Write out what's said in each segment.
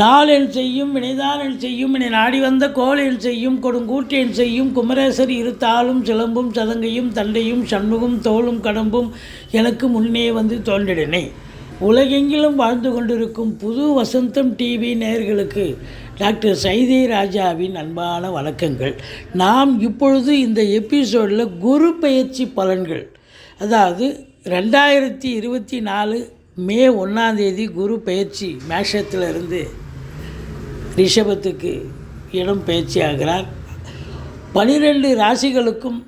நாளென் செய்யும் வினைதானென் செய்யும் என நாடி வந்த கோளென் செய்யும் கொடுங்கூட்டேன் செய்யும் குமரேசர் இரு தாளும் சிலம்பும் சதங்கையும் தண்டையும் சண்முகம் தோளும் கடம்பும் எனக்கு முன்னே வந்து தோன்றிடனே. உலகெங்கிலும் வாழ்ந்து கொண்டிருக்கும் புது வசந்தம் டிவி நேயர்களுக்கு டாக்டர் சைதே ராஜாவின் அன்பான வணக்கங்கள். நாம் இப்பொழுது இந்த எபிசோடில் குரு பயிற்சி பலன்கள் அதாவது ரெண்டாயிரத்தி இருபத்தி நாலு மே ஒன்றாந்தேதி குரு பயிற்சி மேஷத்தில் இருந்து ரிஷபத்துக்கு இடம் பயிற்சியாகிறார். பனிரெண்டு ராசிகளுக்கும்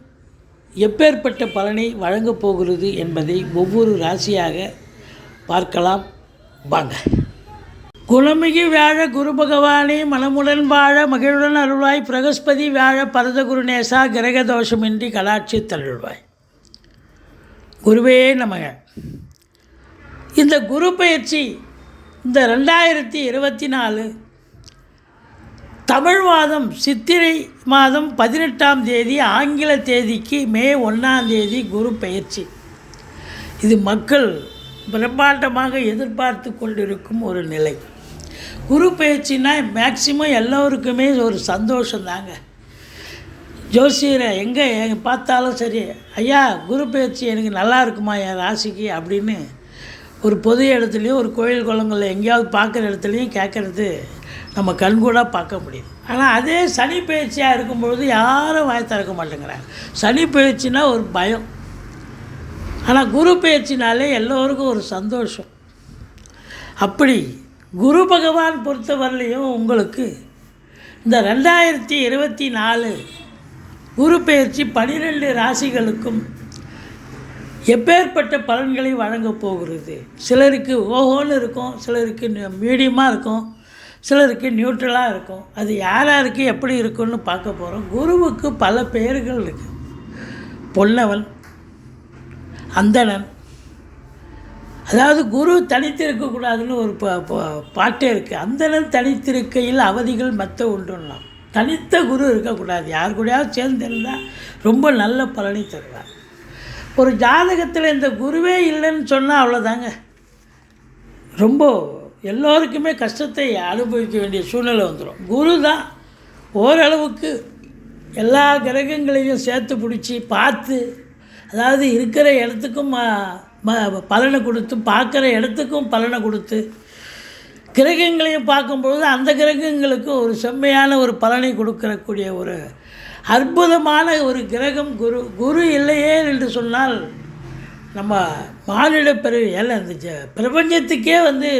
எப்பேற்பட்ட பலனை வழங்கப் போகிறது என்பதை ஒவ்வொரு ராசியாக பார்க்கலாம். வாங்க. குணமிகு வியாழ குரு பகவானே மனமுடன் வாழ மகிழுடன் அருள்வாய் பிரகஸ்பதி வியாழ பரத குருநேசா கிரக தோஷமின்றி கலாட்சி தருள்வாய் குருவே நமக. இந்த குரு பயிற்சி இந்த ரெண்டாயிரத்தி இருபத்தி நாலு தமிழ் மாதம் சித்திரை மாதம் பதினெட்டாம் தேதி ஆங்கில தேதிக்கு மே ஒன்றாம் தேதி குரு பயிற்சி இது மக்கள் பிரம்மாண்டமாக எதிர்பார்த்து கொண்டிருக்கும் ஒரு நிலை. குரு பயிற்சினா மேக்சிமம் எல்லோருக்குமே ஒரு சந்தோஷம் தாங்க ஜோசியரை எங்கே எங்கே பார்த்தாலும் சரி ஐயா குரு பயிற்சி எனக்கு நல்லா இருக்குமா என் ராசிக்கு? அப்படின்னு ஒரு பொது இடத்துலையும் ஒரு கோயில் குளங்களில் எங்கேயாவது பார்க்குற இடத்துலையும் கேட்குறது நம்ம கண்கூடாக பார்க்க முடியுது. ஆனால் அதே சனி பயிற்சியாக இருக்கும்பொழுது யாரும் வாய் திறக்க மாட்டேங்கிறாங்க. சனி பயிற்சினா ஒரு பயம். ஆனால் குரு பயிற்சினாலே எல்லோருக்கும் ஒரு சந்தோஷம். அப்படி குரு பகவான் பொறுத்தவரையிலையும் உங்களுக்கு இந்த ரெண்டாயிரத்தி இருபத்தி நாலு குரு பயிற்சி பனிரெண்டு ராசிகளுக்கும் எப்பேற்பட்ட பலன்களை வழங்கப் போகிறது? சிலருக்கு ஓஹோன்னு இருக்கும் சிலருக்கு மீடியமாக இருக்கும். சிலருக்கு நியூட்ரலாக இருக்கும். அது யார் யாருக்கு எப்படி இருக்குன்னு பார்க்க போகிறோம் குருவுக்கு பல பெயர்கள் இருக்குது பொன்னவன் அந்தணன். அதாவது குரு தனித்திருக்கக்கூடாதுன்னு ஒரு பாட்டே இருக்குது அந்தணன் தனித்திருக்கையில் அவதிகள் மற்ற ஒன்றுலாம் தனித்த குரு இருக்கக்கூடாது யார் கூடயாவது சேர்ந்திருந்தால் ரொம்ப நல்ல பலனை தருவார். ஒரு ஜாதகத்தில் இந்த குருவே இல்லைன்னு சொன்னால் அவ்வளோதாங்க ரொம்ப எல்லோருக்குமே கஷ்டத்தை அனுபவிக்க வேண்டிய சூழ்நிலை வந்துடும் குரு தான் ஓரளவுக்கு எல்லா கிரகங்களையும் சேர்த்து பிடிச்சி பார்த்து அதாவது இருக்கிற இடத்துக்கும் பலனை கொடுத்து பார்க்குற இடத்துக்கும் பலனை கொடுத்து கிரகங்களையும் பார்க்கும்பொழுது அந்த கிரகங்களுக்கு ஒரு செம்மையான ஒரு பலனை கொடுக்கக்கூடிய ஒரு அற்புதமான ஒரு கிரகம் குரு. குரு இல்லையே என்று சொன்னால் நம்ம மானிட பிறவி ஏல இந்த ஜ- பிரபஞ்சத்துக்கே வந்து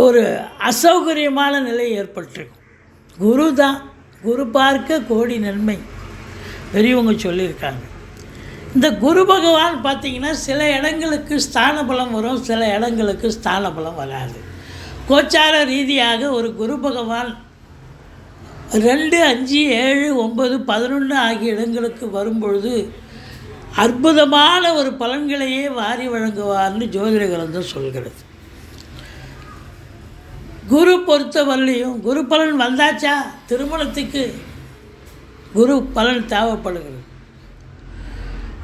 ஒரு அசௌகரியமான நிலை ஏற்பட்டிருக்கும். குரு தான் குரு பார்க்க கோடி நன்மை. பெரியவங்க சொல்லியிருக்காங்க. இந்த குரு பகவான் பார்த்தீங்கன்னா சில இடங்களுக்கு ஸ்தான பலம் வரும் சில இடங்களுக்கு ஸ்தான பலம் வராது. கோச்சார ரீதியாக ஒரு குரு பகவான் ரெண்டு அஞ்சு ஏழு ஒம்பது பதினொன்று ஆகிய இடங்களுக்கு வரும்பொழுது அற்புதமான ஒரு பலன்களையே வாரி வழங்குவார்னு ஜோதிட கிரந்தம் சொல்கிறது. குரு பொறுத்தவரையிலையும் குரு பலன் வந்தாச்சா? திருமணத்துக்கு குரு பலன் தேவைப்படுகிறது.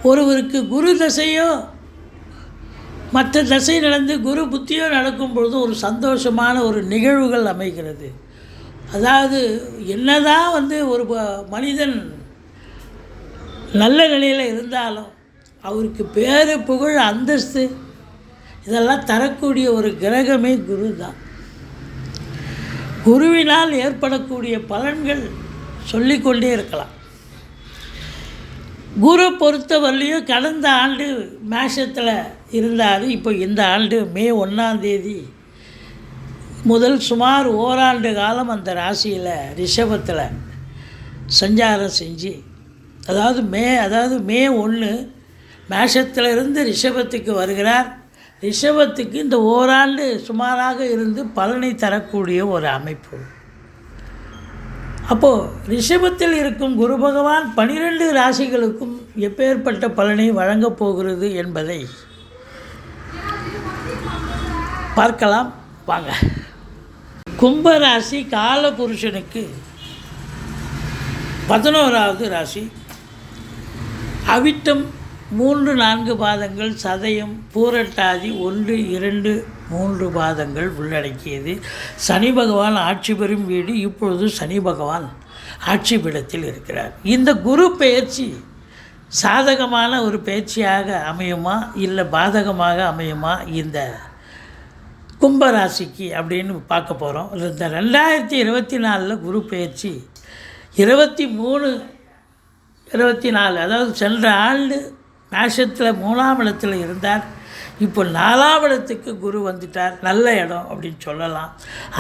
ஒருவருக்கு குரு தசையோ மற்ற தசை நடந்து குரு புத்தியோ நடக்கும் பொழுது ஒரு சந்தோஷமான ஒரு நிகழ்வுகள் அமைகிறது. அதாவது என்னதான் வந்து ஒரு மனிதன் நல்ல நிலையில் இருந்தாலும் அவருக்கு பேர் புகழ் அந்தஸ்து இதெல்லாம் தரக்கூடிய ஒரு கிரகமே குரு தான் குருவினால் ஏற்படக்கூடிய பலன்கள் சொல்லிக்கொண்டே இருக்கலாம். குரு பொறுத்தவரையிலையும் கடந்த ஆண்டு மேஷத்தில் இருந்தார். இப்போ இந்த ஆண்டு மே ஒன்றாந்தேதி முதல் சுமார் ஓராண்டு காலம் அந்த ராசியில் ரிஷபத்தில் சஞ்சாரம் செஞ்சு அதாவது மே அதாவது மே ஒன்று மேஷத்திலிருந்து ரிஷபத்துக்கு வருகிறார். ரிஷபத்துக்கு இந்த ஓராண்டு சுமாராக இருந்து பலனை தரக்கூடிய ஒரு அமைப்பு. அப்போது ரிஷபத்தில் இருக்கும் குரு பகவான் பனிரெண்டு ராசிகளுக்கும் எப்பேற்பட்ட பலனை வழங்கப் போகிறது என்பதை பார்க்கலாம். வாங்க. கும்பராசி காலபுருஷனுக்கு பதினோராவது ராசி. அவிட்டம் மூன்று நான்கு பாதங்கள் சதயம் பூரட்டாதி ஒன்று இரண்டு மூன்று பாதங்கள் உள்ளடக்கியது. சனி பகவான் ஆட்சி பெறும் வீடு இப்பொழுது சனி பகவான் ஆட்சி பீடத்தில் இருக்கிறார். இந்த குரு பயிற்சி சாதகமான ஒரு பயிற்சியாக அமையுமா இல்லை பாதகமாக அமையுமா? இந்த கும்பராசிக்கு அப்படின்னு பார்க்க போகிறோம் இந்த ரெண்டாயிரத்தி இருபத்தி நாலில் குரு பயிற்சி இருபத்தி மூணு இருபத்தி நாலு அதாவது சென்ற ஆண்டு மேஷத்தில் மூணாம் இடத்துல இருந்தார். இப்போ நாலாம் இடத்துக்கு குரு வந்துட்டார். நல்ல இடம் அப்படின்னு சொல்லலாம்.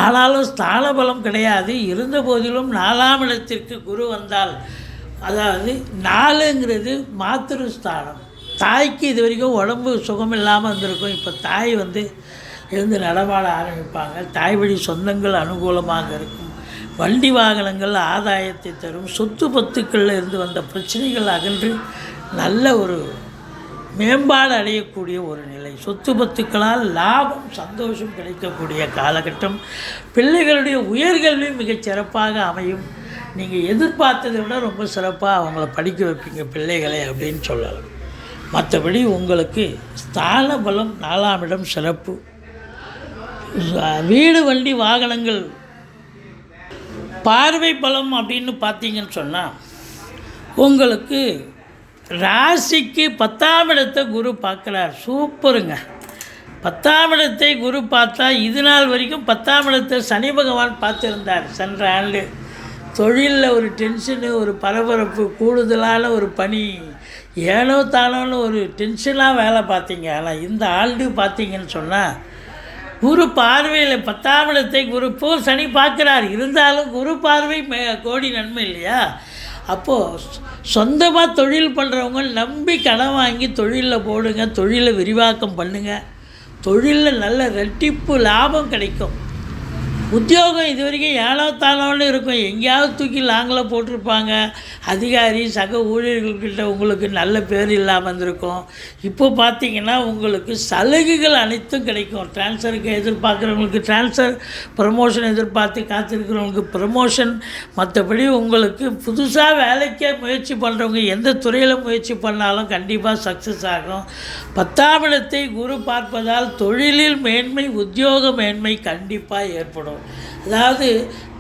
ஆனாலும் ஸ்தான பலம் கிடையாது. இருந்த போதிலும் நாலாம் இடத்திற்கு குரு வந்தால் அதாவது நாலுங்கிறது மாத்திரு ஸ்தானம் தாய்க்கு இது வரைக்கும் உடம்பு சுகம் இல்லாமல் இருந்திருக்கும். இப்போ தாய் வந்து எழுந்து நடமாட ஆரம்பிப்பாங்க. தாய் வழி சொந்தங்கள் அனுகூலமாக இருக்கும். வண்டி வாகனங்கள் ஆதாயத்தை தரும். சொத்து பத்துக்களில் இருந்து வந்த பிரச்சனைகள் அகன்று நல்ல ஒரு மேம்பாடு அடையக்கூடிய ஒரு நிலை. சொத்து பத்துக்களால் லாபம் சந்தோஷம் கிடைக்கக்கூடிய காலகட்டம். பிள்ளைகளுடைய உயர்கல்வி மிகச் சிறப்பாக அமையும். நீங்கள் எதிர்பார்த்ததை விட ரொம்ப சிறப்பாக அவங்கள படிக்க வைப்பீங்க பிள்ளைகளை அப்படின்னு சொல்லலாம். மற்றபடி உங்களுக்கு ஸ்தான பலம் நாலாம் இடம் சிறப்பு. வீடு வண்டி வாகனங்கள். பார்வை பலம் அப்படின்னு பார்த்தீங்கன்னு சொன்னால் உங்களுக்கு ராசிக்கு பத்தாம் இடத்தை குரு பார்க்குறார். சூப்பருங்க. பத்தாம் இடத்தை குரு பார்த்தா இது நாள் வரைக்கும் பத்தாம் இடத்தை சனி பகவான் பார்த்துருந்தார். சென்ற ஆண்டு தொழிலில் ஒரு டென்ஷனு ஒரு பரபரப்பு கூடுதலான ஒரு பணி ஏனோ தானோன்னு ஒரு டென்ஷனாக வேலை பார்த்தீங்க. ஆனால் இந்த ஆண்டு பார்த்தீங்கன்னு சொன்னால் குரு பார்வையில் பத்தாம் இடத்தை குரு போ சனி பார்க்குறார். இருந்தாலும் குரு பார்வை மே கோடி நன்மை இல்லையா? அப்போது சொந்தமாக தொழில் பண்ணுறவங்க நம்பி கடன் வாங்கி தொழிலில் போடுங்க தொழிலை விரிவாக்கம் பண்ணுங்கள் தொழிலில் நல்ல ரெட்டிப்பு லாபம் கிடைக்கும். உத்தியோகம் இது வரைக்கும் ஏழோ தாளோன்னு இருக்கும். எங்கேயாவது தூக்கி லாங்கில் போட்டிருப்பாங்க. அதிகாரி சக ஊழியர்கள்கிட்ட உங்களுக்கு நல்ல பேர் இல்லாமல் இருந்திருக்கும். இப்போ பார்த்தீங்கன்னா உங்களுக்கு சலுகைகள் அனைத்தும் கிடைக்கும். ட்ரான்ஸ்ஃபருக்கு எதிர்பார்க்குறவங்களுக்கு ட்ரான்ஸ்ஃபர் ப்ரமோஷன் எதிர்பார்த்து காத்திருக்கிறவங்களுக்கு ப்ரமோஷன் மற்றபடி உங்களுக்கு புதுசாக வேலைக்கே முயற்சி பண்ணுறவங்க எந்த துறையில் முயற்சி பண்ணாலும் கண்டிப்பாக சக்ஸஸ் ஆகும். பத்தாம் இடத்தை குரு பார்ப்பதால் தொழிலில் மேன்மை உத்தியோக மேன்மை கண்டிப்பாக ஏற்படும். அதாவது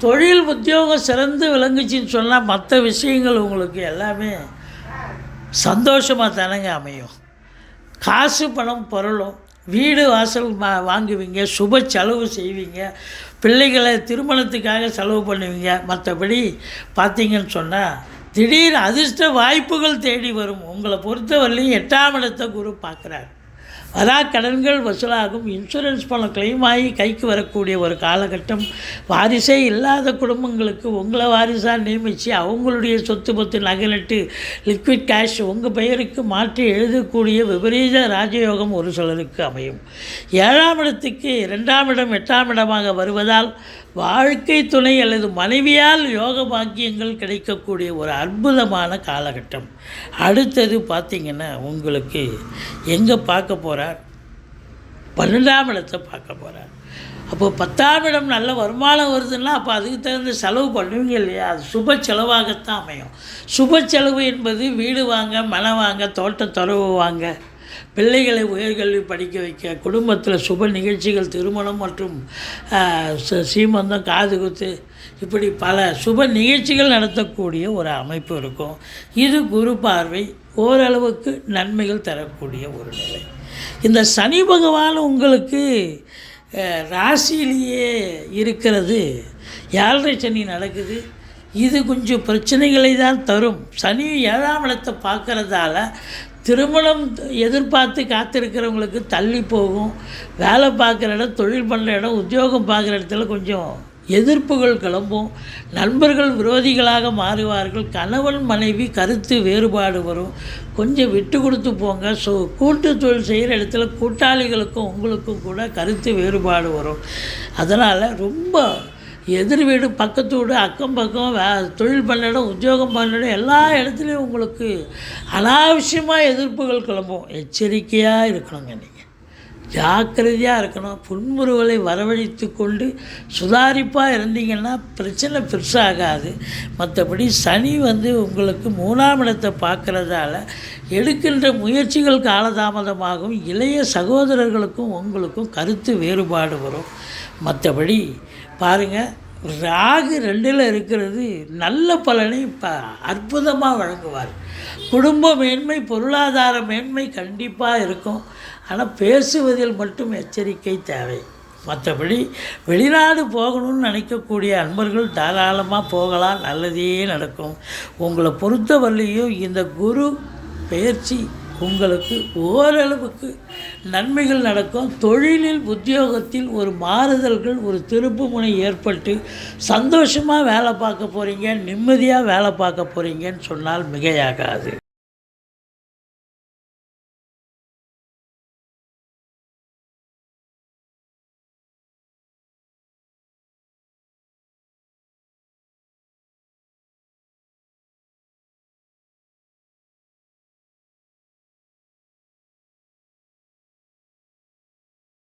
தொழில் உத்தியோகம் சிறந்து விளங்குச்சின்னு சொன்னால் மற்ற விஷயங்கள் உங்களுக்கு எல்லாமே சந்தோஷமாக தானங்க அமையும். காசு பணம் பொருளும் வீடு வாசல் மா வாங்குவீங்க சுப செலவு செய்வீங்க பிள்ளைகளை திருமணத்துக்காக செலவு பண்ணுவீங்க. மற்றபடி பார்த்தீங்கன்னு சொன்னால் திடீர் அதிர்ஷ்ட வாய்ப்புகள் தேடி வரும். உங்களை பொறுத்தவரையிலையும் எட்டாம் இடத்தை குரு பார்க்குறாரு வரா கடன்கள் வசூலாகும். இன்சூரன்ஸ் பணம் கிளைம் ஆகி கைக்கு வரக்கூடிய ஒரு காலகட்டம். வாரிசே இல்லாத குடும்பங்களுக்கு உங்களை வாரிசாக நியமித்து அவங்களுடைய சொத்து பத்து நகலட்டு லிக்விட் கேஷ் உங்கள் பெயருக்கு மாற்றி எழுதக்கூடிய விபரீத ராஜயோகம் ஒரு சிலருக்கு அமையும். ஏழாம் இடத்துக்கு இரண்டாம் இடம் எட்டாம் இடமாக வருவதால் வாழ்க்கை துணை அல்லது மனைவியால் யோக பாக்கியங்கள் கிடைக்கக்கூடிய ஒரு அற்புதமான காலகட்டம். அடுத்தது பார்த்திங்கன்னா உங்களுக்கு எங்கே பார்க்க போகிறார் பன்னெண்டாம் இடத்தை பார்க்க போகிறார் அப்போ பத்தாம் இடம் நல்ல வருமானம் வருதுன்னா அப்போ அதுக்கு தகுந்த செலவு பண்ணுவீங்க இல்லையா? அது சுப செலவாகத்தான் அமையும். சுப செலவு என்பது வீடு வாங்க மனை வாங்க தோட்ட துறவு வாங்க. பிள்ளைகளை உயர்கல்வி படிக்க வைக்க குடும்பத்தில் சுப நிகழ்ச்சிகள் திருமணம் மற்றும் சீமந்தம் காது குத்து இப்படி பல சுப நிகழ்ச்சிகள் நடத்தக்கூடிய ஒரு அமைப்பு இருக்கும். இது குரு பார்வை ஓரளவுக்கு நன்மைகள் தரக்கூடிய ஒரு நிலை. இந்த சனி பகவான் உங்களுக்கு ராசியிலேயே இருக்கிறது. ஏழரை சனி நடக்குது. இது கொஞ்சம் பிரச்சனைகளை தான் தரும். சனி ஏழாம் இடத்தை பார்க்குறதால திருமணம் எதிர்பார்த்து காத்திருக்கிறவங்களுக்கு தள்ளி போகும். வேலை பார்க்குற இடம் தொழில் பண்ணுற இடம் உத்தியோகம் பார்க்குற இடத்துல கொஞ்சம் எதிர்ப்புகள் கிளம்பும். நண்பர்கள் விரோதிகளாக மாறுவார்கள். கணவன் மனைவி கருத்து வேறுபாடு வரும். கொஞ்சம் விட்டு கொடுத்து போங்க. ஸோ கூட்டு தொழில் செய்கிற இடத்துல கூட்டாளிகளுக்கும் உங்களுக்கும் கூட கருத்து வேறுபாடு வரும். அதனால் ரொம்ப எதிர் வீடு பக்கத்து வீடு அக்கம் பக்கம் வே தொழில் பண்ண இடம் உத்தியோகம் பண்ண இடம் எல்லா இடத்துலையும் உங்களுக்கு அனாவசியமாக எதிர்ப்புகள் கிளம்பும். எச்சரிக்கையாக இருக்கணுங்க நீங்கள் ஜாக்கிரதையாக இருக்கணும். புன்முறுவலை வரவழைத்து கொண்டு சுதாரிப்பாக இருந்தீங்கன்னா பிரச்சனை பெருசாகாது. மற்றபடி சனி வந்து உங்களுக்கு மூணாம் இடத்தை பார்க்குறதால எடுக்கின்ற முயற்சிகள் காலதாமதமாகும். இளைய சகோதரர்களுக்கும் உங்களுக்கும் கருத்து வேறுபாடு வரும். மற்றபடி பாருங்கள் ராகு ரெண்டில் இருக்கிறது நல்ல பலனை ப அற்புதமாக வழங்குவார். குடும்ப மேன்மை பொருளாதார மேன்மை கண்டிப்பாக இருக்கும். ஆனால் பேசுவதில் மட்டும் எச்சரிக்கை தேவை. மற்றபடி வெளிநாடு போகணும்னு நினைக்கக்கூடிய அன்பர்கள் தாராளமாக போகலாம் நல்லதே நடக்கும். உங்களை பொறுத்தவரையிலையும் இந்த குரு பயிற்சி உங்களுக்கு ஓரளவுக்கு நன்மைகள் நடக்கும். தொழிலில் உத்தியோகத்தில் ஒரு மாறுதல்கள் ஒரு திருப்புமுனை ஏற்பட்டு சந்தோஷமாக வேலை பார்க்க போகிறீங்க நிம்மதியாக வேலை பார்க்க போகிறீங்கன்னு சொன்னால் மிகையாகாது.